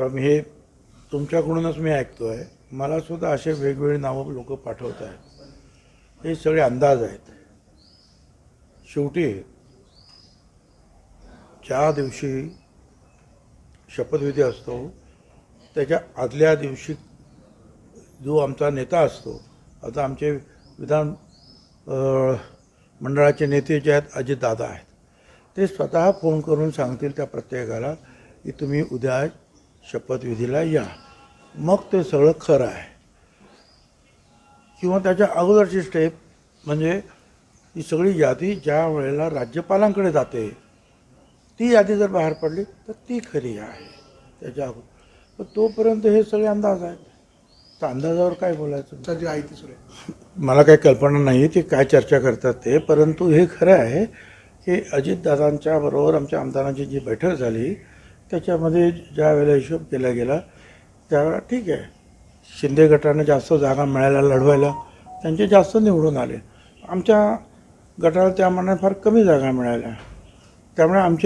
बा मी हे तुमच्याकडूनच मी ऐकतो आहे मला सुद्धा असे वेगवेगळी नावं लोक पाठवत आहेत. हे सगळे अंदाज आहेत. शेवटी ज्या दिवशी शपथविधी असतो त्याच्या आदल्या दिवशी जो आमचा नेता असतो आता आमचे विधान मंडळाचे नेते जे आहेत अजितदादा आहेत ते स्वतः फोन करून सांगतील त्या प्रत्येकाला की तुम्ही उद्या शपथविधीला या. मग ते सगळं खरं आहे. किंवा त्याच्या अगोदरची स्टेप म्हणजे ही सगळी यादी ज्या वेळेला राज्यपालांकडे जाते ती यादी जर बाहेर पडली तर ती खरी आहे. त्याच्या अगोदर पण तोपर्यंत हे सगळे अंदाज आहेत. तर अंदाजावर काय बोलायचं? सध्या आहे ती सुरू आहे. मला काही कल्पना नाही ते काय चर्चा करतात ते परंतु हे खरं आहे की अजितदादांच्या बरोबर आमच्या आमदारांची जी बैठक झाली त्याच्यामध्ये ज्या वेळेला हिशोब केला गेला त्यावेळेला ठीक आहे. शिंदे गटाने जास्त जागा मिळायला लढवायला त्यांचे जास्त निवडून आले. आमच्या गटाला त्यामानाने फार कमी जागा मिळाल्या. त्यामुळे आमचे